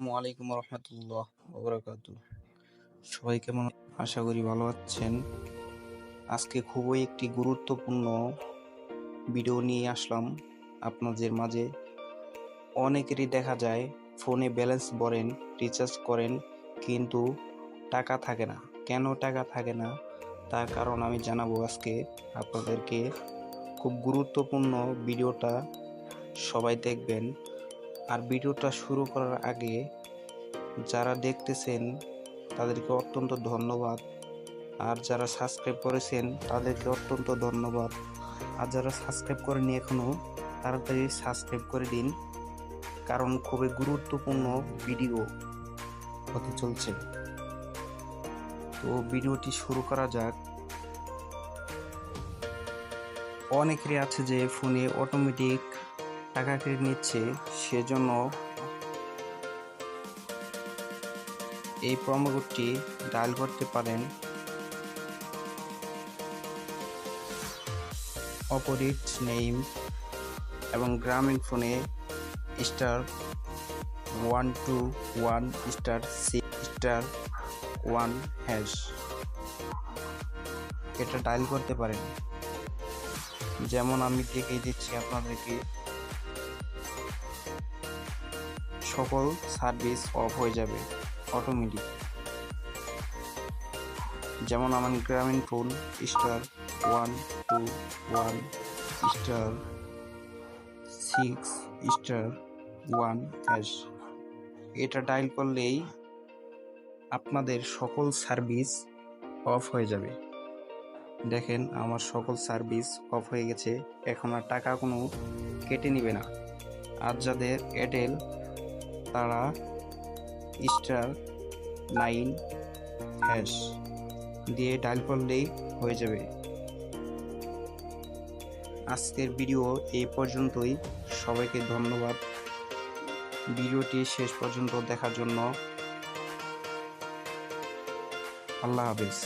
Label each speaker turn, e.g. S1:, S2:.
S1: আলাইকুম রহমতুল্লাহ ওবরাকাতু। সবাই কেমন আশা করি ভালো আছেন। আজকে খুবই একটি গুরুত্বপূর্ণ ভিডিও নিয়ে আসলাম। আপনাদের মাঝে অনেকেরই দেখা যায়, ফোনে ব্যালেন্স ভরেন রিচার্জ করেন, কিন্তু টাকা থাকে না। কেন টাকা থাকে না? তার কারণ আমি জানাব আজকে আপনাদেরকে। খুব গুরুত্বপূর্ণ ভিডিওটা সবাই দেখবেন। আর ভিডিওটা শুরু করার আগে যারা দেখতেছেন, তাদেরকে অত্যন্ত ধন্যবাদ। আর যারা সাবস্ক্রাইব করেছেন, তাদেরকে অত্যন্ত ধন্যবাদ। আর যারা সাবস্ক্রাইব করেনি এখনও তাড়াতাড়ি সাবস্ক্রাইব করে দিন, কারণ খুবই গুরুত্বপূর্ণ ভিডিও হতে চলছে। তো ভিডিওটি শুরু করা যাক। অনেকেরই আছে যে ফোনে অটোমেটিক টাকা কেটে নিচ্ছে, সেজন্য এই প্রোমো কোডটি ডায়াল করতে পারেন। অপোজিট নেম এবং গ্রামীণ ফোনে star one two one star six star one hash. এটা ডায়াল করতে পারেন। যেমন আমি দেখিয়ে দিচ্ছি আপনাদেরকে। সকল সার্ভিস অফ হয়ে যাবে অটোমেটিক যেমন আমার Grameen phone star one two one star six star one hash এটা ডায়াল করলেই আপনাদের সকল সার্ভিস অফ হয়ে যাবে। দেখেন আমার সকল সার্ভিস অফ হয়ে গেছে, এখন আর টাকা কোনো কেটে নেবে না। আর যাদের এয়ারটেল তারা স্টার নাইন হ্যাশ দিয়ে ডায়াল করলেই হয়ে যাবে। আজকের ভিডিও এই পর্যন্তই। সবাইকে ধন্যবাদ। ভিডিওটি শেষ পর্যন্ত দেখার জন্য আল্লাহ হাফেজ।